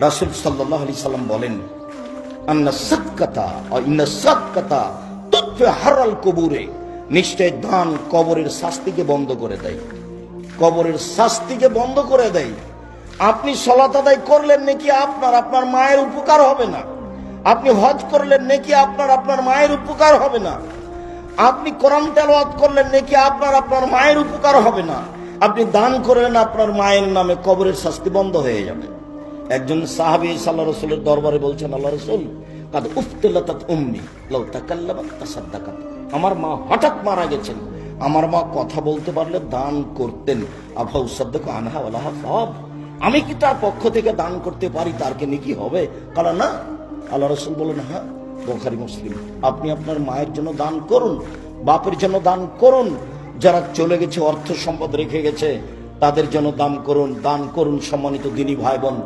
রাসুল সাল্লাহ আলি সাল্লাম বলেন, আন্না সৎকতা ইন্না সৎকতা তুৎফে হারাল কবুরে। নিশ্চয় দান কবরের শাস্তিকে বন্ধ করে দেয়। কবরের শাস্তিকে বন্ধ করে দেয়। আপনি সলাত আদায় করলেন নাকি আপনার আপনার মায়ের উপকার হবে না? আপনি হজ করলেন নাকি আপনার আপনার মায়ের উপকার হবে না? আপনি কোরআন তেলাওয়াত করলেন নাকি আপনার আপনার মায়ের উপকার হবে না? আপনি দান করলেন আপনার মায়ের নামে কবরের শাস্তি বন্ধ হয়ে যাবে। একজন সাহাবি সাল্লাহ রসুলের দরবারে বলছেন, আল্লাহ রসুল, কাদ উফতিল্লাতাত উম্মি, লাউ আমার মা হঠাৎ মারা গেছেন। আমার মা কথা বলতে পারলে দান করতেন। আফা উসাদ্দাক আনহা ওয়ালাহা সব আমি কি তার পক্ষ থেকে দান করতে পারি? তার কি হবে? কারণ না, আল্লাহ রসুল বলেন হ্যাঁ বোখারি, মুসলিম, আপনি আপনার মায়ের জন্য দান করুন, বাপের জন্য দান করুন। যারা চলে গেছে, অর্থ সম্পদ রেখে গেছে, তাদের জন্য দান করুন দান করুন সম্মানিত দিনী ভাই বোন